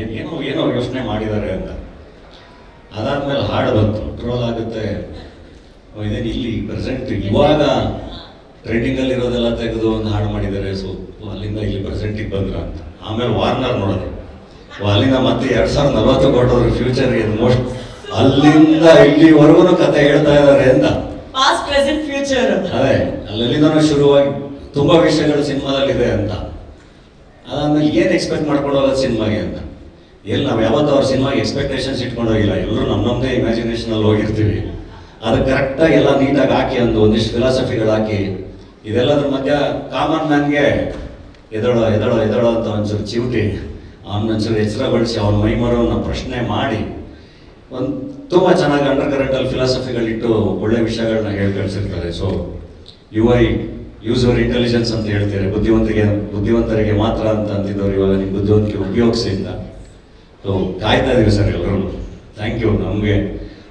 ಏನು ಏನೋ ಯೋಚನೆ ಮಾಡಿದ್ದಾರೆ ಅಂತ. ಅದಾದ್ಮೇಲೆ ಹಾಡು ಬಂತು. ಟ್ರೋಲ್ ಆಗುತ್ತೆ. ಇದೇನು ಇಲ್ಲಿ ಪ್ರೆಸೆಂಟ್ ಇವಾಗ ಟ್ರೆಂಡಿಂಗಲ್ಲಿ ಇರೋದೆಲ್ಲ ತೆಗೆದು ಒಂದು ಹಾಡು ಮಾಡಿದ್ದಾರೆ. ಸೊ ಅಲ್ಲಿಂದ ಇಲ್ಲಿ ಪ್ರೆಸೆಂಟಿಗೆ ಬಂದ್ರ ಅಂತ. ಆಮೇಲೆ ವಾರ್ನರ್ ನೋಡೋದು. ಅಲ್ಲಿಂದ ಮತ್ತೆ ಎರಡು ಸಾವಿರದ ನಲವತ್ತು ಕೊಟ್ಟೋದ್ರು ಇದು ಮೋಸ್ಟ್ ಅಲ್ಲಿಂದ ಇಲ್ಲಿವರೆಗೂ ಕತೆ ಹೇಳ್ತಾ ಇದ್ದಾರೆ ಅಂತ. ಫ್ಯೂಚರ್ ಅದೇ ಅಲ್ಲಿಂದನೂ ಶುರುವಾಗಿ ತುಂಬಾ ವಿಷಯಗಳು ಸಿನಿಮಾದಲ್ಲಿದೆ ಅಂತ. ಅದಾದ್ಮೇಲೆ ಏನು ಎಕ್ಸ್ಪೆಕ್ಟ್ ಮಾಡ್ಕೊಂಡು ಹೋಗೋದು ಸಿನಿಮಾಗೆ ಅಂತ. ಎಲ್ಲಿ ನಾವು ಯಾವತ್ತೂ ಅವ್ರ ಸಿನಿಮಾ ಎಕ್ಸ್ಪೆಕ್ಟೇಷನ್ಸ್ ಇಟ್ಕೊಂಡು ಹೋಗಿಲ್ಲ. ಎಲ್ಲರೂ ನಮ್ಮ ನಮ್ಮದೇ ಇಮ್ಯಾಜಿನೇಷನಲ್ಲಿ ಹೋಗಿರ್ತೀವಿ. ಅದು ಕರೆಕ್ಟಾಗಿ ಎಲ್ಲ ನೀಟಾಗಿ ಹಾಕಿ ಒಂದು ಒಂದಿಷ್ಟು ಫಿಲಾಸಫಿಗಳು ಹಾಕಿ, ಇದೆಲ್ಲದ್ರ ಮಧ್ಯ ಕಾಮನ್ ಮ್ಯಾನ್ಗೆ ಎದಳೋ ಎದಳೋ ಎದಳೋ ಅಂತ ಒಂಚೂರು ಚಿವುಟಿ. ಅವನೊಂಚೂರು ಎಚ್ಚರಗೊಳಿಸಿ, ಅವನ ಮೈಮರವನ್ನು ಪ್ರಶ್ನೆ ಮಾಡಿ, ಒಂದು ತುಂಬ ಚೆನ್ನಾಗಿ ಅಂಡರ್ ಕರೆಂಟಲ್ಲಿ ಫಿಲಾಸಫಿಗಳಿಟ್ಟು ಒಳ್ಳೆ ವಿಷಯಗಳನ್ನ ಹೇಳಿ ಕಳಿಸಿರ್ತಾರೆ. So you I use your intelligence ಅಂತ ಹೇಳ್ತಾರೆ. ಬುದ್ಧಿವಂತರಿಗೆ ಬುದ್ಧಿವಂತರಿಗೆ ಮಾತ್ರ ಅಂತ ಅಂತಿದ್ದವ್ರು ಇವಾಗ ನಿಮ್ಮ ಬುದ್ಧಿವಂತಿಕೆ ಉಪಯೋಗಿಸಿ ಅಂತ. ಸೊ ಕಾಯ್ತಾ ಇದೀವಿ ಸರ್ ಎಲ್ಲರೂ. ಥ್ಯಾಂಕ್ ಯು ನಮಗೆ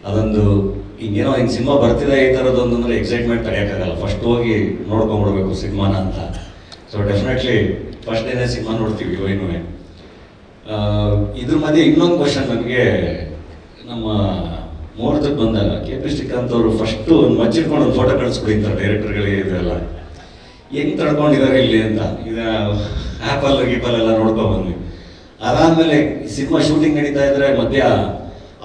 ಅದೊಂದು ಹಿಂಗೇನೋ ಹಿಂಗೆ ಸಿನಿಮಾ ಬರ್ತಿದೆ ಈ ಥರದ್ದು ಅಂದರೆ ಎಕ್ಸೈಟ್ಮೆಂಟ್ ತಡೆಯೋಕ್ಕಾಗಲ್ಲ. ಫಸ್ಟ್ ಹೋಗಿ ನೋಡ್ಕೊಂಡ್ಬಿಡ್ಬೇಕು ಸಿನಿಮಾನ ಅಂತ. ಸೊ ಡೆಫಿನೆಟ್ಲಿ ಫಸ್ಟ್ ಡೇನೇ ಸಿನಿಮಾ ನೋಡ್ತೀವಿ ಇವೈನೂ ಇದ್ರ ಮಧ್ಯೆ ಇನ್ನೊಂದು ಕ್ವಶನ್ ನನಗೆ ನಮ್ಮ ಮುಹೂರ್ತಕ್ಕೆ ಬಂದಾಗ ಕೆ ಪಿ ಶ್ರೀಕಾಂತ್ ಅವರು ಫಸ್ಟು ಒಂದು ಮಚ್ಚಿಟ್ಕೊಂಡು ಒಂದು ಫೋಟೋ ಕಳಿಸ್ಬಿಡಿತಾರೆ ಡೈರೆಕ್ಟರ್ಗಳಿಗೆ ಇದೆಲ್ಲ. ಹೆಂಗೆ ತಡ್ಕೊಂಡಿದ್ದಾರೆ ಇಲ್ಲಿ ಅಂತ. ಇದು ಆ್ಯಪಲ್ಲು ಗೀಪಲ್ ಎಲ್ಲ ನೋಡ್ಕೊ ಬಂದ್ವಿ ಅದಾದ್ಮೇಲೆ ಸಿನಿಮಾ ಶೂಟಿಂಗ್ ನಡೀತಾ ಇದ್ರೆ ಮಧ್ಯ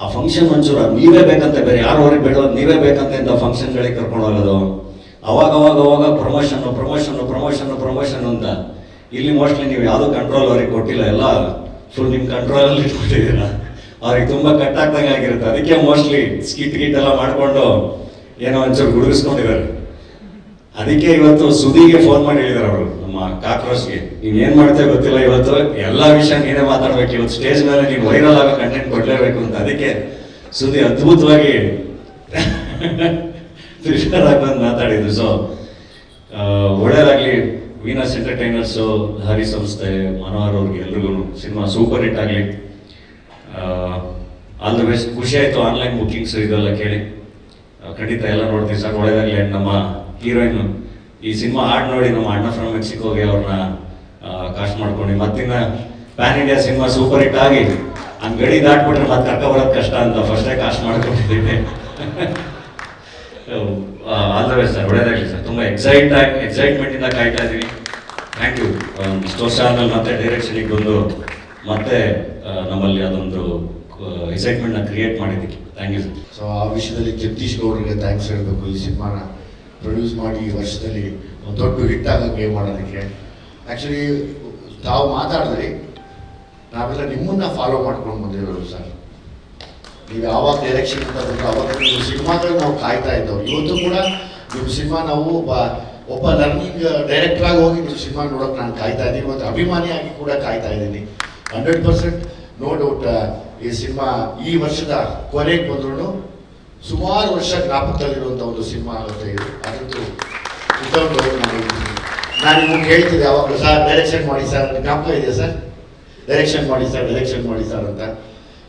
ಆ ಫಂಕ್ಷನ್ ಒಂಚೂರು ನೀವೇ ಬೇಕಂತ, ಬೇರೆ ಯಾರು ಹೊರಗೆ ಬೇಡ ನೀವೇ ಬೇಕಂತ ಇಂಥ ಫಂಕ್ಷನ್ಗಳಿಗೆ ಕರ್ಕೊಂಡು ಹೋಗೋದು. ಅವಾಗ ಅವಾಗ ಅವಾಗ ಪ್ರಮೋಷನ್ ಪ್ರಮೋಷನ್ ಪ್ರಮೋಷನ್ ಪ್ರಮೋಷನ್ ಅಂತ. ಇಲ್ಲಿ ಮೋಸ್ಟ್ಲಿ ನೀವು ಯಾವುದೂ ಕಂಟ್ರೋಲ್ ಅವ್ರಿಗೆ ಕೊಟ್ಟಿಲ್ಲ, ಎಲ್ಲ ಫುಲ್ ನಿಮ್ಮ ಕಂಟ್ರೋಲಲ್ಲಿ ಇಟ್ಬಿಟ್ಟಿದ್ದೀರಾ ಅವ್ರಿಗೆ ತುಂಬ ಕಟ್ ಆಗ್ದಂಗೆ ಆಗಿರುತ್ತೆ. ಅದಕ್ಕೆ ಮೋಸ್ಟ್ಲಿ ಸ್ಕಿಟ್ ಗಿಟ್ ಎಲ್ಲ ಮಾಡಿಕೊಂಡು ಏನೋ ಒಂಚೂರು ಗುಡುಗಿಸ್ಕೊಂಡಿದ್ದಾರೆ. ಅದಕ್ಕೆ ಇವತ್ತು ಸುದಿಗೆ ಫೋನ್ ಮಾಡಿ ಹೇಳಿದಾರೆ ಅವರು, ನಮ್ಮ ಕಾಕ್ರೋಚ್ಗೆ. ನೀವ್ ಏನ್ ಮಾಡ್ತೇವೆ ಗೊತ್ತಿಲ್ಲ ಇವತ್ತು? ಎಲ್ಲಾ ವಿಷಯ ನೀನೇ ಮಾತಾಡ್ಬೇಕು. ಇವತ್ತು ಸ್ಟೇಜ್ ಮೇಲೆ ನೀವು ವೈರಲ್ ಆಗೋ ಕಂಟೆಂಟ್ ಕೊಡ್ಲೇಬೇಕು ಅಂತ. ಅದಕ್ಕೆ ಸುದಿ ಅದ್ಭುತವಾಗಿ ಪ್ರಿಫರ್ ಆಗಿ ಬಂದು ಮಾತಾಡಿದ್ರು. ಸೊ ಒಳ್ಳೇದಾಗ್ಲಿ ವೀನಸ್ ಎಂಟರ್ಟೈನರ್ಸು ಹರಿ ಸಂಸ್ಥೆ, ಮನೋಹರ್ ಅವ್ರಿಗೆ ಎಲ್ರಿಗೂ ಸಿನಿಮಾ ಸೂಪರ್ ಹಿಟ್ ಆಗಲಿ. ಆಲ್ ದ ಬೆಸ್ಟ್ ಖುಷಿ ಆಯಿತು ಆನ್ಲೈನ್ ಬುಕ್ಕಿಂಗ್ಸ್ ಇದೆಲ್ಲ ಕೇಳಿ. ಖಂಡಿತ ಎಲ್ಲ ನೋಡ್ತೀವಿ ಸರ್. ಒಳ್ಳೇದಾಗಲಿ ನಮ್ಮ ಹೀರೋಯಿನ್. ಈ ಸಿನಿಮಾ ಹಾಡ್ ನೋಡಿ ನಮ್ಮ ಅಣ್ಣ ಫ್ರಮ್ ಮೆಕ್ಸಿಕೋಗೆ ಅವ್ರನ್ನ ಕಾಸ್ಟ್ ಮಾಡ್ಕೊಂಡು. ಮತ್ತಿನ್ನ pan India cinema super hit ಆಗಿ. ಹಂಗ್ ಗಡಿ ದಾಟ್ಬಿಟ್ರೆ ಮತ್ತೆ ಕರ್ಕ ಬರೋದು ಕಷ್ಟ ಅಂತ ಫಸ್ಟೇ ಕಾಸ್ಟ್ ಮಾಡ್ಕೊಂಡಿದ್ದೇನೆ ಆಲ್ ದ ಬೆಸ್ಟ್ ಸರ್ ಒಳ್ಳೇದಾಗಲಿ ಸರ್ ತುಂಬ ಎಕ್ಸೈಟ್ ಆಗಿ ಎಕ್ಸೈಟ್ಮೆಂಟ್ ಇಂದ ಕಾಯ್ತಾ ಇದೀವಿ ಥ್ಯಾಂಕ್ ಯು ಇಷ್ಟು ವರ್ಷ ಆದ್ಮೇಲೆ ಮತ್ತೆ ಡೈರೆಕ್ಷನಿಗೆ ಬಂದು ಮತ್ತೆ ನಮ್ಮಲ್ಲಿ ಅದೊಂದು ಎಕ್ಸೈಟ್ಮೆಂಟ್ನ ಕ್ರಿಯೇಟ್ ಮಾಡಿದ್ದಕ್ಕೆ ಥ್ಯಾಂಕ್ ಯು ಸರ್ ಸೊ ಆ ವಿಷಯದಲ್ಲಿ ಜಗದೀಶ್ ಗೌಡ್ರಿಗೆ ಥ್ಯಾಂಕ್ಸ್ ಹೇಳಬೇಕು ಈ ಸಿನಿಮಾನ. ಪ್ರೊಡ್ಯೂಸ್ ಮಾಡಿ ಈ ವರ್ಷದಲ್ಲಿ ಒಂದು ದೊಡ್ಡ ಹಿಟ್ ಗೇಮ್ ಮಾಡೋದಕ್ಕೆ. ಆ್ಯಕ್ಚುಲಿ ತಾವು ಮಾತಾಡಿದ್ರಿ ನಾವೆಲ್ಲ ನಿಮ್ಮನ್ನ ಫಾಲೋ ಮಾಡ್ಕೊಂಡು ಬಂದಿರೋರು ಸರ್. ನೀವು ಯಾವಾಗ ಡೈರೆಕ್ಷನ್ ಅಂತ ಬಂದ್ರೆ, ಅವಾಗ ನೀವು ಸಿನಿಮಾಗಳು ನಾವು ಕಾಯ್ತಾ ಇದ್ದವು ಇವತ್ತು ಕೂಡ ನಿಮ್ಮ ಸಿನಿಮಾ ನಾವು ಒಬ್ಬ ಒಬ್ಬ ಲರ್ನಿಂಗ್ ಡೈರೆಕ್ಟ್ರಾಗಿ ಹೋಗಿ ನಿಮ್ಮ ಸಿನಿಮಾ ನೋಡೋಕೆ ನಾನು ಕಾಯ್ತಾ ಇದ್ದೀನಿ. ಮತ್ತು ಅಭಿಮಾನಿಯಾಗಿ ಕೂಡ ಕಾಯ್ತಾ ಇದ್ದೀನಿ. ಹಂಡ್ರೆಡ್ ಪರ್ಸೆಂಟ್ ನೋ ಡೌಟ್ ಈ ಸಿನಿಮಾ ಈ ವರ್ಷದ ಕೊನೆಗೆ ಬಂದ್ರು ಸುಮಾರು ವರ್ಷ ಜ್ಞಾಪಕದಲ್ಲಿರುವಂಥ ಒಂದು ಸಿನಿಮಾ ಆಗುತ್ತೆ ಇದು. ಅದಂತೂ ನಾನು ನಿಮ್ಗೆ ಹೇಳ್ತಿದ್ದೆ ಯಾವಾಗಲೂ ಸರ್ ಡೈರೆಕ್ಷನ್ ಮಾಡಿ ಸರ್ ಜ್ಞಾಪಕ ಇದೆ ಸರ್? ಡೈರೆಕ್ಷನ್ ಮಾಡಿ ಸರ್ ಡೈರೆಕ್ಷನ್ ಮಾಡಿ ಸರ್ ಅಂತ.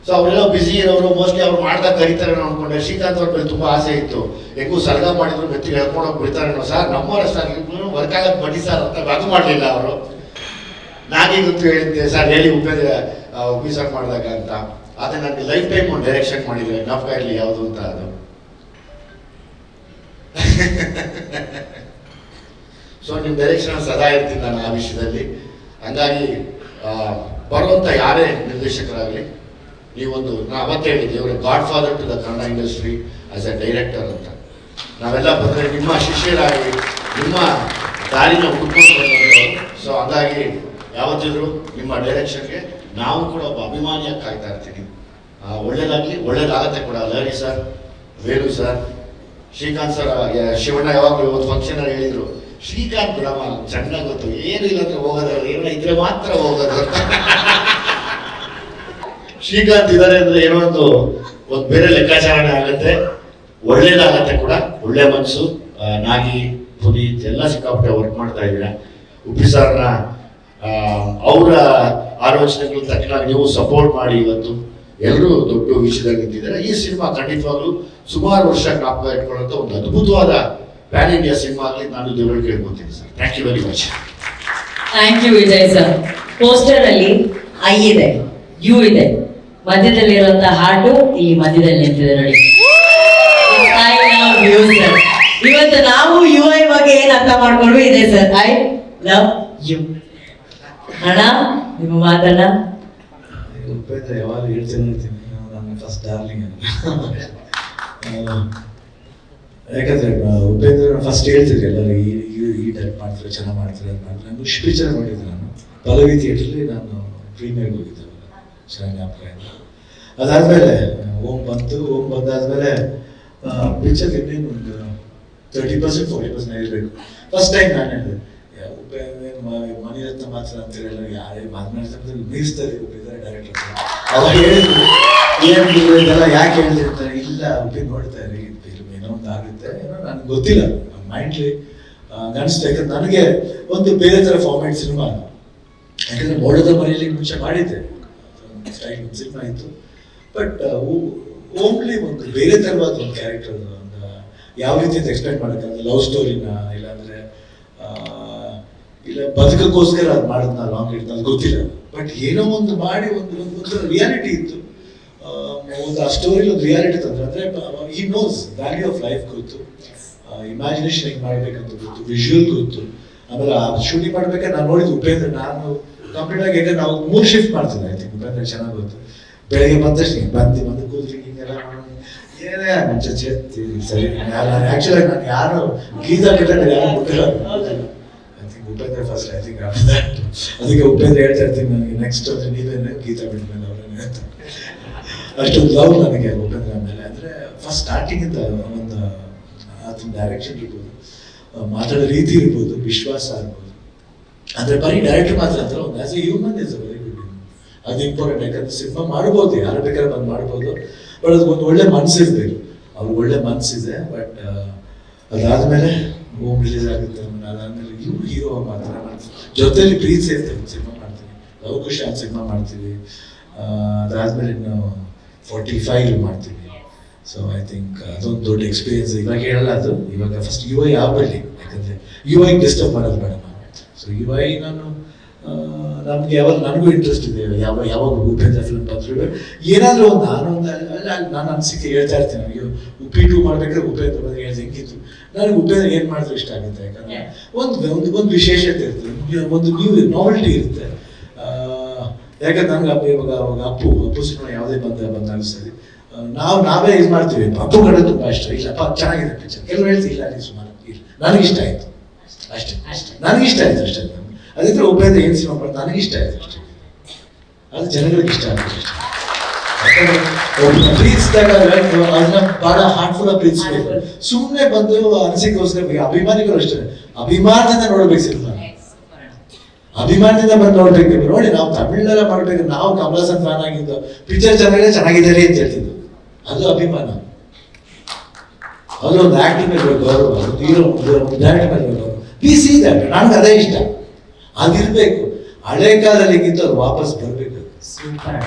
ಸೊ ಅವರೆಲ್ಲ ಬಿಸಿ ಇರೋರು ಮೋಸ್ಟ್ಲಿ ಅವ್ರು ಮಾಡ್ದಾಗ ಕರೀತಾರೆ ಅನ್ಕೊಂಡೆ. ಶ್ರೀಕಾಂತ್ ಅವ್ರ ಮೇಲೆ ತುಂಬಾ ಆಸೆ ಇತ್ತು. ಹೆಂಗೂ ಸರ್ಗ ಮಾಡಿದ್ರು ಮೆತ್ತಿಗೆ ಹೇಳ್ಕೊಂಡೋಗಿ ಬಿಡ್ತಾರೆ ಬಿಡ್ತಾರೇನೋ ಸರ್. ನಮ್ಮವರ ಸರ್ ವರ್ಕ್ ಆಗಕ್ಕೆ ಬನ್ನಿ ಸರ್ ಅಂತ ಅದು ಮಾಡಲಿಲ್ಲ ಅವರು. ನಾನೀಗಂತೂ ಹೇಳಿದ್ದೆ ಸರ್, ಹೇಳಿ ಉಪೇಂದ್ರ ಉಪೇಸರ್ ಮಾಡಿದಾಗ ಅಂತ. ಆದರೆ ನನಗೆ ಲೈಫ್ ಟೈಮ್ ಒಂದು ಡೈರೆಕ್ಷನ್ ಮಾಡಿದ್ರೆ ಜ್ಞಾಪಕ ಇರಲಿ ಯಾವುದು ಅಂತ ಅದು. ಸೊ ನಿಮ್ಮ ಡೈರೆಕ್ಷನ್ ಸದಾ ಇರ್ತೀನಿ ನಾನು ಆ ವಿಷಯದಲ್ಲಿ. ಹಂಗಾಗಿ ಬರುವಂಥ ಯಾರೇ ನಿರ್ದೇಶಕರಾಗಲಿ, ನೀವೊಂದು, ನಾ ಅವತ್ತೇ ಹೇಳಿದ್ದೆ, ಇವರು godfather to the Kannada industry as a director ಅಂತ. ನಾವೆಲ್ಲ ಬಂದರೆ ನಿಮ್ಮ ಶಿಷ್ಯರಾಗಿ, ನಿಮ್ಮ ದಾರಿನ ಹುಡ್ಕೊಂಡು ಸೊ ಹಂಗಾಗಿ ಯಾವತ್ತಿದ್ರು ನಿಮ್ಮ ಡೈರೆಕ್ಷನ್ಗೆ ನಾವು ಕೂಡ ಒಬ್ಬ ಅಭಿಮಾನಿಯಾಗಿ ಕಾಯ್ತಾ ಇರ್ತೀನಿ ಒಳ್ಳೇದಾಗಲಿ, ಒಳ್ಳೇದಾಗತ್ತೆ ಕೂಡ. Lahari sir Velu sir Srikanth sir Shivanna ಯಾವಾಗಲೂ ಇವತ್ತು ಫಂಕ್ಷನ್ ಹೇಳಿದ್ರು, ಶ್ರೀಕಾಂತ್ ಬಿಡಮ್ಮ ಚೆನ್ನಾಗಿ ಗೊತ್ತು. ಏನು ಇಲ್ಲ ಅಂದ್ರೆ ಹೋಗೋದಲ್ಲ ಏನೋ ಇದ್ರೆ ಮಾತ್ರ ಹೋಗೋದು. ಶ್ರೀಕಾಂತ್ ಇದ್ದಾರೆ ಅಂದ್ರೆ ಏನೋ ಒಂದು ಒಂದು ಬೇರೆ ಲೆಕ್ಕಾಚಾರನೇ ಆಗುತ್ತೆ. ಒಳ್ಳೇದಾಗತ್ತೆ ಕೂಡ. ಒಳ್ಳೆ ಮನಸ್ಸು ನಾಗಿ, ಪುನೀತ್ ಎಲ್ಲ ಸಿಕ್ಕಾಪಟ್ಟೆ ವರ್ಕ್ ಮಾಡ್ತಾ ಇದ್ದೀರಾ. ಉಪ್ಪಿ ಸರ್ನ ಅವರ ಆಲೋಚನೆಗಳು ತಕ್ಷಣ ನೀವು ಸಪೋರ್ಟ್ ಮಾಡಿ ಇವತ್ತು ಎಲ್ಲರೂ ದೊಡ್ಡ ವಿಷಯದಲ್ಲಿ ನಿಂತಿದ್ದಾರೆ. ಈ ಸಿನಿಮಾ ಖಂಡಿತವಾಗ್ಲೂ ಸುಮಾರು ವರ್ಷ ಜ್ಞಾಪಕ ಇಟ್ಕೊಳ್ಳುವಂಥ ಒಂದು ಅದ್ಭುತವಾದ ಪ್ಯಾನ್ ಇಂಡಿಯಾ ಸಿನಿಮಾ ಆಗಲಿ ನಾನು ದೇವರಿಗೆ ಕೇಳ್ಕೊತೀನಿ sir. Thank you very much thank you Vijay sir poster ಅಲ್ಲಿ ಐ ಇದೆ ಯು ಇದೆ. ಮಧ್ಯದಲ್ಲಿ ಇರುವಂತ ಹಾಡು ಇಲ್ಲಿ ಮಧ್ಯದಲ್ಲಿ ನಿಂತಿದೆ ನೋಡಿ. ಇವತ್ತು ನಾವು ಯು ಐ ಬಗ್ಗೆ ಏನ್ ಅರ್ಥ ಮಾಡ್ಕೊಂಡು ಇದೆ ಸರ್ ಐ ಲವ್ ಯು ಅಣ್ಣ ನಿಮ್ಮ ಮಾತನ್ನ ಉಪೇಂದ್ರ ಯಾವಾಗ ಹೇಳ್ತೇನೆ ಇರ್ತೀನಿ ನಾನು ಫಸ್ಟ್ ಡಾರ್ಲಿಂಗ್ ಯಾಕಂದ್ರೆ ಉಪೇಂದ್ರ ಫಸ್ಟ್ ಹೇಳ್ತಿದ್ರು ಎಲ್ಲರೂ, ಈ ಈ- ಟೈಪ್ ಮಾಡ್ತಾರೆ, ಚೆನ್ನಾಗಿ ಮಾಡ್ತಾರೆ ಅಂತ. ನಾನು ಖುಷಿ ಮಾಡಿದ್ದೆ ನಾನು. ಪಲ್ಲವಿ ಥಿಯೇಟ್ರಲ್ಲಿ ನಾನು ಪ್ರೀಮಿಯರ್ಗೆ ಹೋಗಿದ್ದೆ ಚೆನ್ನಾಗಿ ಜ್ಞಾಪಕ ಅದಾದ್ಮೇಲೆ ಓಮ್ ಬಂತು ಓಮ್ ಬಂದಾದ್ಮೇಲೆ ಪಿಕ್ಚರ್ ಇನ್ನೇನು ಒಂದು ತರ್ಟಿ ಪರ್ಸೆಂಟ್ ಫೋರ್ಟಿ ಪರ್ಸೆಂಟ್ ಇರಬೇಕು ಫಸ್ಟ್ ಟೈಮ್ ನಾನು ಹೇಳಿದೆ. ಮಣಿರತ್ನ ಮಾತ್ರ ಅಂತೀರಲ್ಲ ಯಾರೇ ಮಾತನಾಡ್ತಾರೆ ಮೀರಿಸ್ತಾರೆ ಡೈರೆಕ್ಟರ್ ಅವಾಗ ಹೇಳಿದ್ರು. ಏನು ಇದೆಲ್ಲ ಯಾಕೆ ಹೇಳ್ತಿರ್ತಾರೆ ಇಲ್ಲ ಉಪ್ಪಿ ನೋಡ್ತಾ ಇರಿ ಫಿಲ್ಮ್ ಏನೋ ಒಂದು ಆಗುತ್ತೆ ಏನೋ ನನಗೆ ಗೊತ್ತಿಲ್ಲ. ಮೈಂಡ್ಲಿ ಅನಿಸ್ತಾ ಯಾಕಂದ್ರೆ ನನಗೆ ಒಂದು ಬೇರೆ ಥರ ಫಾರ್ಮ್ಯಾಟ್ ಸಿನಿಮಾ ಯಾಕಂದ್ರೆ ಮೋಡದ ಮನೆಯಲ್ಲಿ ಮುಂಚೆ ಮಾಡಿದ್ದೆ. ಸ್ಟೈಲ್ ಸಿನಿಮಾ ಇತ್ತು. ಬಟ್ ಓನ್ಲಿ ಒಂದು ಬೇರೆ ಥರವಾದ ಒಂದು ಕ್ಯಾರೆಕ್ಟರ್ ಯಾವ ರೀತಿ ಎಕ್ಸ್ಪ್ಲೈನ್ ಮಾಡೋಕ್ಕಾಗಲ್ಲ ಲವ್ ಸ್ಟೋರಿನ ಇಲ್ಲಾಂದ್ರೆ ಆ, ಇಲ್ಲ ಬದುಕಕ್ಕೋಸ್ಕರ ಅದು ನಾನು ಲಾಂಗ್ ಹಿಡ್ದು ಅದು ಗೊತ್ತಿಲ್ಲ. ಬಟ್ ಏನೋ ಒಂದು ಮಾಡಿ ಒಂದು ಒಂದು ರಿಯಾಲಿಟಿ ಇತ್ತು. ಒಂದು ಆ ಸ್ಟೋರಿ ಒಂದು ರಿಯಾಲಿಟಿ ತಂದ್ರೆ. ಅಂದ್ರೆ ಈ ನೋಸ್ ವ್ಯಾಲ್ಯೂ ಆಫ್ ಲೈಫ್ ಗೊತ್ತು. ಇಮ್ಯಾಜಿನೇಷನ್ ಹೆಂಗ್ ಮಾಡ್ಬೇಕಂತ ಗೊತ್ತು ವಿಜುವಲ್ ಗೊತ್ತು. ಆಮೇಲೆ ಆ ಶೂಟಿಂಗ್ ಮಾಡ್ಬೇಕಾದ್ರೆ ನಾನು ನೋಡಿದ್ದು ಉಪೇಂದ್ರ ನಾನು ಕಂಪ್ಲೀಟ್ ಆಗಿ ಯಾಕಂದ್ರೆ ನಾವು ಮೂರು ಶಿಫ್ಟ್ ಮಾಡ್ತೀನಿ ಥಿಂಕ್ ಉಪೇಂದ್ರ ಚೆನ್ನಾಗಿ ಗೊತ್ತು ಬೆಳಗ್ಗೆ ಬಂದಷ್ಟು ಹಿಂಗೆ ಬಂದು ಬಂದು ಕೂತ್ರಿ ಹಿಂಗೆಲ್ಲ ಏನೇ ಮುಂಚೆ ಚೇರ್ತೀರಿ ಸರಿ. ಆಕ್ಚುಲಿ ನಾನು ಯಾರು ಗೀತಾ ಬಿಟ್ಟರೆ ಯಾರು ಗೊತ್ತಿಲ್ಲ. ಉಪೇಂದ್ರ ಫಸ್ಟ್ ಐ ಥಿಂಕ್ ಅದಕ್ಕೆ ಉಪೇಂದ್ರ ಹೇಳ್ತಾ ಇರ್ತೀನಿ ನನಗೆ ನೆಕ್ಸ್ಟ್ ಅಂದ್ರೆ ನೀವೇನೆ ಗೀತಾ ಬಿಟ್ಮೇಲೆ ಅವರೇನೆ ಅಂತ. ಅಷ್ಟೊಂದು ಲವ್ ನನಗೆ ಉಪೇಂದ್ರ ಮೇಲೆ. ಅಂದರೆ ಫಸ್ಟ್ ಸ್ಟಾರ್ಟಿಂಗಿಂದ ಒಂದು ಅದನ್ನ ಡೈರೆಕ್ಷನ್ ಇರ್ಬೋದು. ಮಾತಾಡೋ ರೀತಿ ಇರ್ಬೋದು, ವಿಶ್ವಾಸ ಇರ್ಬೋದು. ಅಂದರೆ ಬರೀ ಡೈರೆಕ್ಟರ್ ಮಾತ್ರ ಅಂತ ಒಂದು as a human is very good ಅದು ಇಂಪಾರ್ಟೆಂಟ್ ಯಾಕಂದ್ರೆ ಸಿನಿಮಾ ಮಾಡ್ಬೋದು, ಯಾರು ಬೇಕಾದ್ರೆ ಬಂದು ಮಾಡ್ಬೋದು. ಬಟ್ ಅದು ಒಂದು ಒಳ್ಳೆ ಮನಸ್ಸಿರ್ಬೇಕು ಅವ್ರಿಗೆ ಒಳ್ಳೆ ಮನಸ್ಸಿದೆ ಬಟ್ ಅದಾದಮೇಲೆ ಹೋಮ್ ರಿಲೀಸ್ ಆಗುತ್ತೆ ಅದಾದಮೇಲೆ ಇವು ಹೀರೋ ಮಾತ್ರ. ಜೊತೆಲಿ ಪ್ರೀತ್ ಸೇರ್ತೀವಿ ಸಿನಿಮಾ ಮಾಡ್ತೀವಿ ಲವ್ ಖುಷಿ ಅಂತ ಸಿನಿಮಾ ಮಾಡ್ತೀವಿ. ಅದಾದ್ಮೇಲೆ ಇನ್ನು ಫಾರ್ಟಿ ಫೈವ್ ಮಾಡ್ತೀವಿ. ಸೊ ಐ ಥಿಂಕ್ ಅದೊಂದು ದೊಡ್ಡ ಎಕ್ಸ್ಪೀರಿಯನ್ಸ್ ಇವಾಗ ಹೇಳಲ್ಲ ಅದು. ಇವಾಗ ಫಸ್ಟ್ ಯು ಐ ಆಗಲಿ ಯಾಕಂದರೆ ಯು ಐ ಡಿಸ್ಟರ್ಬ್ ಮಾಡೋದು ಬೇಡ ಸೊ ಯು ಐ ನಾನು ನಮ್ಗೆ ಯಾವಾಗ ನನಗೂ ಇಂಟ್ರೆಸ್ಟ್ ಇದೆ. ಯಾವ, ಯಾವಾಗ ಉಪೇಂದ್ರ ಫಿಲ್ಮ್ ಬಂದ್ರು ಏನಾದರೂ ಒಂದು ನಾನು ಒಂದು ನಾನು ಅನಿಸಿಕೆ ಹೇಳ್ತಾ ಇರ್ತೀನಿ. ಅಯ್ಯೋ ಉಪ್ಪಿಟ್ಟು ಮಾಡ್ಬೇಕಾದ್ರೆ ಉಪೇಂದ್ರ ಬಂದ್ರೆ ಹೆಂಗಿತ್ತು ನನಗೆ ಉಪೇಂದ್ರ ಏನು ಮಾಡಿದ್ರು ಇಷ್ಟ ಆಗುತ್ತೆ? ಯಾಕಂದ್ರೆ ಒಂದು ಒಂದು ಒಂದು ವಿಶೇಷತೆ ಇರುತ್ತೆ ಒಂದು ನ್ಯೂ ನಾವೆಲ್ಟಿ ಇರುತ್ತೆ. ಯಾಕಂದ್ರೆ ನನಗೆ ಅಪ್ಪ ಇವಾಗ ಅವಾಗ ಅಪ್ಪು ಅಪ್ಪು ಸಿನಿಮಾ ಯಾವುದೇ ಬಂದ ಬಂದಾಗ ಸರಿ ನಾವು ನಾವೇ ಇದು ಮಾಡ್ತೀವಿ. ಅಪ್ಪು ಕಡೆ ತುಂಬ ಇಷ್ಟ. ಇಲ್ಲಪ್ಪ ಚೆನ್ನಾಗಿದೆ ಪಿಕ್ಚರ್ ಕೆಲವು ಹೇಳ್ತೀವಿ ಇಲ್ಲ ಅಲ್ಲಿ ಸುಮಾರು ಇಲ್ಲ ನನಗೆ ಇಷ್ಟ ಆಯ್ತು. ಅಷ್ಟೇ. ಇಷ್ಟ ಆಯ್ತು ಅಷ್ಟೇ. ಅದಿದ್ರೆ ಉಪೇಂದ್ರ ಏನು ಸಿನಿಮಾ ಮಾಡ್ತಾರೆ ನನಗೆ ಇಷ್ಟ ಆಯ್ತು ಅಷ್ಟೇ. ಅದು ಜನಗಳಿಗೆ ಇಷ್ಟ ಆಗುತ್ತೆ ಅಷ್ಟೇ. ಪ್ರೀತಿಸಿದಾಗ ಅದನ್ನ ಬಹಳ ಹಾರ್ಟ್ಫುಲ್ ಆಗಿ ಪ್ರೀತಿಸ್ಬೇಕು ಸುಮ್ಮನೆ ಬಂದು ಅನಿಸಿಕೋಸ್ಕರ ಅಭಿಮಾನಿಗಳು ಅಷ್ಟೇ. ಅಭಿಮಾನದಿಂದ ನೋಡ್ಬೇಕು ಅಭಿಮಾನದಿಂದ ಬಂದು ನೋಡ್ಬೇಕು. ನೋಡಿ, ನಾವು ತಮಿಳೆಲ್ಲ ಮಾಡ್ಬೇಕು. ನಾವು ಕಮಲಾಸನ್ ಫ್ಯಾನ್ ಆಗಿದ್ದು ಪಿಕ್ಚರ್ ಚೆನ್ನಾಗಿದೆ ಚೆನ್ನಾಗಿದೆ ಅಂತ ಹೇಳ್ತಿದ್ದು ಅದು ಅಭಿಮಾನ. ಅದು ಒಂದು ಆಕ್ಟಿಂಗ್ ಮೇಲೆ ಗೌರವ. ಒಂದು ಹೀರೋ ಬಿ ಸಿ ದಟ್ ನನಗೆ ಅದೇ ಇಷ್ಟ. ಅದಿರಬೇಕು. ಹಳೆ ಕಾಲದಲ್ಲಿ ಹೆಂಗಿತ್ತು ಅದು ವಾಪಸ್ ಬರಬೇಕು. ಸೂಪರ್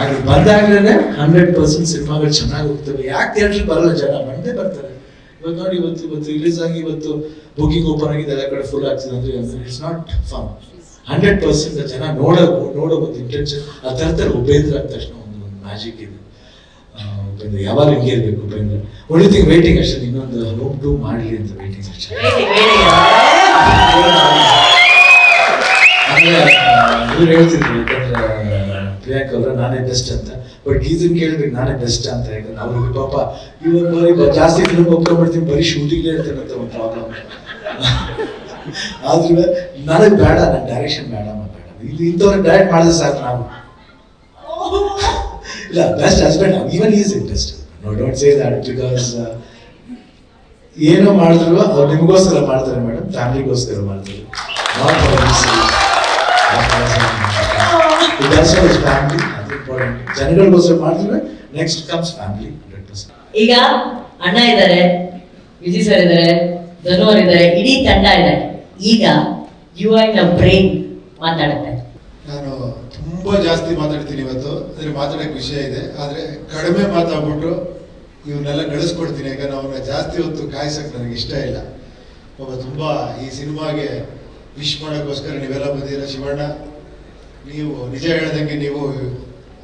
ಅದು ಬಂದಾಗ್ಲೇ ಹಂಡ್ರೆಡ್ ಪರ್ಸೆಂಟ್ ಸಿನಿಮಾಗಳು ಚೆನ್ನಾಗಿ ಹೋಗ್ತವೆ ಯಾಕೆ ಥಿಯೇಟ್ರಿಗೆ ಬರಲ್ಲ ಜನ? ಬಂದೇ ಬರ್ತಾರೆ. ಇವತ್ತು ನೋಡಿ ಇವತ್ತು ಇವತ್ತು ರಿಲೀಸ್ ಆಗಿ ಇವತ್ತು ಬುಕಿಂಗ್ ಓಪನ್ ಆಗಿದೆ ಎಲ್ಲ ಕಡೆ ಫುಲ್ ಆಗ್ತದೆ ಅಂದ್ರೆ it's not fun hundred percent ಜನ ನೋಡೋ ನೋಡೋ ಒಂದು ಇಂಟೆನ್ಷನ್ ಆ ಥರ ಉಪೇಂದ್ರ ಆದ ತಕ್ಷಣ ಒಂದು ಒಂದು ಮ್ಯಾಜಿಕ್ ಇದೆ ಉಪೇಂದ್ರ ಯಾವಾಗ ಹಿಂಗೆ ಇರ್ಬೇಕು ಉಪೇಂದ್ರ? ಒಳ್ಳೆ ತಿಂಗ್ ವೇಟಿಂಗ್ ಅಷ್ಟೇ ಇನ್ನೊಂದು ಹೋಮ್ ಟು ಮಾಡಲಿ ಅಂತ ವೇಟಿಂಗ್ ಅಷ್ಟೇ. ಇವ್ರು ಹೇಳ್ತಿದ್ರು ಯಾಕಂದ್ರೆ ಪ್ರಿಯಾಂಕ್ ಅವರ ನಾನೇ ಬೆಸ್ಟ್ ಅಂತ. ಬಟ್ ಗೀಸನ್ ಕೇಳ್ಬೇಕು ನಾನೇ ಬೆಸ್ಟ್ ಅಂತ. ಯಾಕಂದ್ರೆ ಅವ್ರಿಗೆ ಪಾಪ ಇವಾಗ ಬರೀ ಜಾಸ್ತಿ ಫಿಲ್ಮ್ ಒಪ್ಕೊಂಡ್ಬಿಡ್ತೀನಿ ಬರೀ ಶೂಟಿಂಗ್ ಇರ್ತೇನೆ ಅಂತ ಒಂದು ಪ್ರಾಬ್ಲಮ್ ಆದ್ರೆ ನನಗೆ ಬೇಡ ನನ್ನ ಡೈರೆಕ್ಷನ್ ಬೇಡ ಬೇಡ. ಇದು ಇಂಥವ್ರಿಗೆ ಡೈರೆಕ್ಟ್ ಮಾಡಿದ್ರೆ ಸಾಕು ನಾನು ಇಲ್ಲ best husband even is interest no don't say that because ಏನೋ ಮಾಡಿದ್ರು ಅವ್ರು ನಿಮಗೋಸ್ಕರ ಮಾಡ್ತಾರೆ ಮೇಡಮ್ ಫ್ಯಾಮಿಲಿಗೋಸ್ಕರ ಮಾಡ್ತಾರೆ. ನಾಟ್ ಫ್ಯಾಮಿಲಿ ಅದು ಇಂಪಾರ್ಟೆಂಟ್ ಜನಗಳಿಗೋಸ್ಕರ ಮಾಡಿದ್ರೆ next comes family hundred percent ಈಗ ಅಣ್ಣ ಇದ್ದಾರೆ ವಿಜಯ್ ಸರ್ ಇದ್ದಾರೆ ಧನು ಅವ್ರು ಇದ್ದಾರೆ ಇಡೀ ತಂಡ ಇದೆ. ಈಗ ಯು ಐ ನ ಬ್ರೈನ್ ಮಾತಾಡುತ್ತೆ. ನಾನು ತುಂಬ ಜಾಸ್ತಿ ಮಾತಾಡ್ತೀನಿ ಇವತ್ತು. ಅಂದರೆ ಮಾತಾಡೋಕ್ಕೆ ವಿಷಯ ಇದೆ. ಆದರೆ ಕಡಿಮೆ ಮಾತಾಡ್ಬಿಟ್ಟು ಇವನ್ನೆಲ್ಲ ಗಳಿಸ್ಕೊಡ್ತೀನಿ. ಯಾಕಂದ್ರೆ ಅವನ್ನ ಜಾಸ್ತಿ ಹೊತ್ತು ಕಾಯ್ಸಕ್ಕೆ ನನಗೆ ಇಷ್ಟ ಇಲ್ಲ. ಒಬ್ಬ ತುಂಬ ಈ ಸಿನಿಮಾಗೆ ವಿಶ್ ಮಾಡೋಕ್ಕೋಸ್ಕರ ನೀವೆಲ್ಲ ಬಂದಿರ ಶಿವಣ್ಣ? ನೀವು ನಿಜ ಹೇಳ್ದಂಗೆ ನೀವು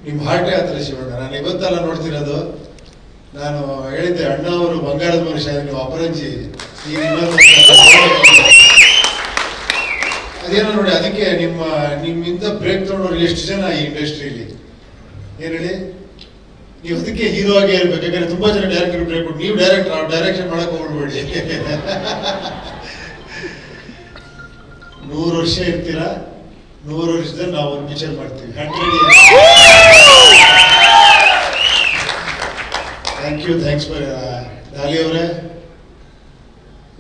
ನಿಮ್ಮ ಹಾರ್ಟೇ ಹತ್ರ ಶಿವಣ್ಣ. ನಾನು ಇವತ್ತೆಲ್ಲ ನೋಡ್ತಿರೋದು. ನಾನು ಹೇಳಿದ್ದೆ, ಅಣ್ಣ ಅವರು ಬಂಗಾರದ ಮನುಷ್ಯ ನೀವು ಅಪರಂಜಿ. ಅದೇನೋ ನೋಡಿ, ಅದಕ್ಕೆ ನಿಮ್ಮ, ನಿಮ್ಮಿಂದ ಬ್ರೇಕ್ ತಗೊಂಡವ್ರು ಎಷ್ಟು ಜನ ಈ ಇಂಡಸ್ಟ್ರೀಲಿ ಏನ್ ಹೇಳಿ? ನೀವು ಅದಕ್ಕೆ ಹೀರೋ ಆಗಿ ಇರ್ಬೇಕು. ಯಾಕಂದ್ರೆ ತುಂಬಾ ಜನ ಡೈರೆಕ್ಟರ್ ಬ್ರೇಕ್ ಕೊಟ್ಟು ನೀವು ಡೈರೆಕ್ಟರ್ ಡೈರೆಕ್ಷನ್ ಮಾಡಕ್ ಹೋಗ್ಬೇಡಿ ನೂರು ವರ್ಷ ಇರ್ತೀರಾ? ನೂರು ವರ್ಷದ ನಾವು ಒಂದು ಮಾಡ್ತೀವಿ. Thank you thanks for Dolly ಅವರೇ.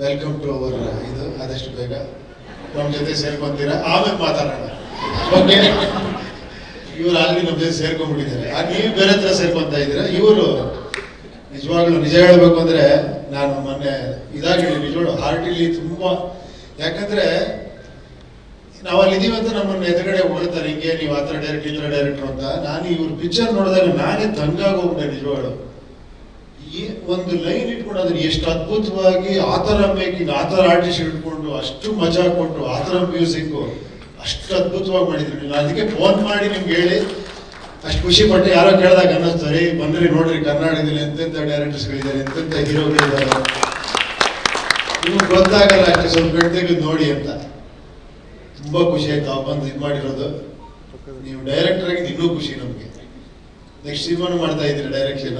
ವೆಲ್ಕಮ್ ಟು ಅವರ್ ಇದು, ಆದಷ್ಟು ಬೇಗ. ನಮ್ಮ ಜೊತೆ ಸೇರ್ಕೊಂತೀರಾ? ಆಮೇಲೆ ಮಾತಾಡೋಣ. ಓಕೆ ಇವರು ಆಲ್ರೆಡಿ ನಮ್ಮ ಜೊತೆ ಸೇರ್ಕೊಂಡ್ಬಿಟ್ಟಿದ್ದಾರೆ. ಆ, ನೀವು ಬೇರೆ ಹತ್ರ ಸೇರ್ಕೊತಾ ಇದ್ದೀರಾ? ಇವರು ನಿಜವಾಗ್ಲೂ ನಿಜ ಹೇಳಬೇಕು ಅಂದರೆ ನಾನು ಮೊನ್ನೆ ಇದಾಗಿ ನಿಜವಾಗ್ಲು ಹಾರ್ಟಿಲಿ ತುಂಬ. ಯಾಕಂದ್ರೆ ನಾವು ಅಲ್ಲಿ ಇದೀವಿ ಅಂತ ನಮ್ಮನ್ನ ಎದುರುಗಡೆ ಹೋಗ್ತಾರೆ, ಹಿಂಗೆ ನೀವು ಆ ಥರ ಡೈರೆಕ್ಟ್ ಇತರ ಡೈರೆಕ್ಟರ್ ಅಂತ. ನಾನು ಇವ್ರ ಪಿಕ್ಚರ್ ನೋಡಿದಾಗ ನಾನೇ ತಂಗಾಗೋಗ್ಬಿಟ್ಟೆ ನಿಜವಾಗ್ಲು. ಈ ಒಂದು ಲೈನ್ ಇಟ್ಕೊಂಡು ಅದನ್ನ ಎಷ್ಟು ಅದ್ಭುತವಾಗಿ ಆ ಥರ ಮೇಕಿಂಗ್ ಆ ಆರ್ಟಿಸ್ಟ್ ಇಟ್ಕೊಂಡು ಅಷ್ಟು ಮಜಾ ಕೊಟ್ಟು, ಆ ಥರ ಮ್ಯೂಸಿಕ್ಕು ಅಷ್ಟು ಅದ್ಭುತವಾಗಿ ಮಾಡಿದ್ರು. ನೀವು ಅದಕ್ಕೆ ಫೋನ್ ಮಾಡಿ ನಿಮ್ಗೆ ಹೇಳಿ. ಅಷ್ಟು ಖುಷಿ ಪಟ್ಟೆ ಯಾರೋ ಕೇಳಿದಾಗ ಅನ್ನಿಸ್ತಾರೆ ಬಂದ್ರಿ ನೋಡ್ರಿ ಕರ್ನಾಟಕದಲ್ಲಿ ಎಂತೆಂಥ ಡೈರೆಕ್ಟರ್ಸ್ಗಳಿದ್ದಾರೆ ಎಂತೆಂಥ ಹೀರೋಗಳಿದ್ದಾರೆ ನಿಮ್ಗೆ ಗೊತ್ತಾಗಲ್ಲ ಅಷ್ಟೇ ಸ್ವಲ್ಪ ತೆಗೆದು ನೋಡಿ ಅಂತ. ತುಂಬಾ ಖುಷಿ ಆಯ್ತು ಆ ಬಂದು ಇದು ಮಾಡಿರೋದು. ನೀವು ಡೈರೆಕ್ಟರ್ ಆಗಿದ್ದು ಇನ್ನೂ ಖುಷಿ ನಮಗೆ. ನೆಕ್ಸ್ಟ್ ಸಿನಿಮಾನು ಮಾಡ್ತಾ ಇದ್ದೀರಿ ಡೈರೆಕ್ಷನ್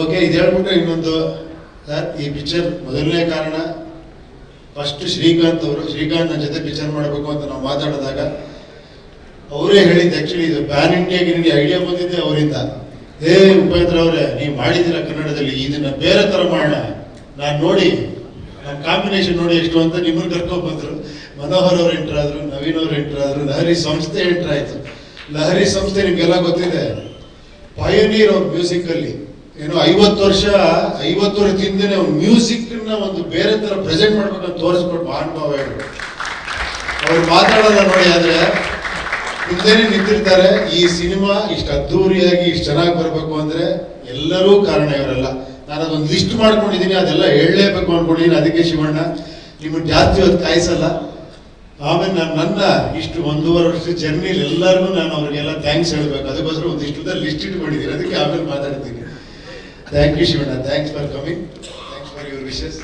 ಓಕೆ ಇದು ಹೇಳ್ಬಿಟ್ಟು ಇನ್ನೊಂದು ಸರ್ ಈ ಪಿಕ್ಚರ್ ಮೊದಲನೇ ಕಾರಣ. ಫಸ್ಟ್ ಶ್ರೀಕಾಂತ್ ಅವರು, ಶ್ರೀಕಾಂತ್ ನನ್ನ ಜೊತೆ ಪಿಕ್ಚರ್ ಮಾಡಬೇಕು ಅಂತ ನಾವು ಮಾತಾಡಿದಾಗ ಅವರೇ ಹೇಳಿದ್ದು ಆ್ಯಕ್ಚುಲಿ ಇದು ಪ್ಯಾನ್ ಇಂಡಿಯಾಗೆ ನಿಮಗೆ ಐಡಿಯಾ ಬಂದಿದ್ದೆ ಅವರಿಂದ. ಏ, ಉಪೇಂದ್ರ ಅವರೇ, ನೀವು ಮಾಡಿದ್ದೀರಾ ಕನ್ನಡದಲ್ಲಿ, ಇದನ್ನ ಬೇರೆ ಥರ ಮಾಡೋಣ. ನಾನು ನೋಡಿ ಕಾಂಬಿನೇಷನ್ ನೋಡಿ ಎಷ್ಟು ಅಂತ ನಿಮ್ಮನ್ನು ಕರ್ಕೊಂಡ್ ಬಂದ್ರು. ಮನೋಹರ್ ಅವರು ಎಂಟರ್ ಆದ್ರು, ನವೀನ್ ಅವ್ರು ಎಂಟರ್ ಆದ್ರು, ಲಹರಿ ಸಂಸ್ಥೆ ಎಂಟರ್ ಆಯ್ತು. ಲಹರಿ ಸಂಸ್ಥೆ ನಿಮಗೆಲ್ಲ ಗೊತ್ತಿದೆ. ಪಯನೀರ್ ಅವ್ರ ಮ್ಯೂಸಿಕ್ ಅಲ್ಲಿ. ಏನೋ ಐವತ್ತು ವರ್ಷ, ಐವತ್ತು ವರ್ಷದ ಹಿಂದೆ ಮ್ಯೂಸಿಕ್ನ ಒಂದು ಬೇರೆ ತರ ಪ್ರೆಸೆಂಟ್ ಮಾಡ್ಬೇಕಂತ ತೋರಿಸ್ಕೊಟ್ಟು ಮಹಾನುಭಾವ ಹೇಳಿ ಅವ್ರು ಮಾತಾಡೋಲ್ಲ ನೋಡಿ, ಆದ್ರೆ ಹಿಂದೆನೆ ನಿಂತಿರ್ತಾರೆ. ಈ ಸಿನಿಮಾ ಇಷ್ಟು ಅದ್ಧೂರಿಯಾಗಿ ಇಷ್ಟು ಚೆನ್ನಾಗಿ ಬರಬೇಕು ಅಂದ್ರೆ ಎಲ್ಲರೂ ಕಾರಣ ಇವರೆಲ್ಲ. ನಾನು ಅದೊಂದು ಲಿಸ್ಟ್ ಮಾಡ್ಕೊಂಡಿದ್ದೀನಿ ಅದೆಲ್ಲ ಹೇಳಲೇಬೇಕು ಅನ್ಕೊಂಡಿದ್ದೀನಿ ಅದಕ್ಕೆ ಶಿವಣ್ಣ ನಿಮ್ಮ ಜಾಸ್ತಿ ಹೊತ್ತು ಕಾಯಿಸಲ್ಲ. ಆಮೇಲೆ ನಾನು ನನ್ನ ಇಷ್ಟು ಒಂದೂವರೆ ವರ್ಷ ಜರ್ನಿಲಿ ಎಲ್ಲರಿಗೂ ನಾನು ಅವ್ರಿಗೆಲ್ಲ ಥ್ಯಾಂಕ್ಸ್ ಹೇಳಬೇಕು. ಅದಕ್ಕೋಸ್ಕರ ಒಂದಿಷ್ಟು ಲಿಸ್ಟ್ ಇಟ್ಕೊಂಡಿದ್ದೀನಿ ಅದಕ್ಕೆ ಆಮೇಲೆ ಮಾತಾಡ್ತೀನಿ. Thank you Shivanna. Thanks for coming thanks for your wishes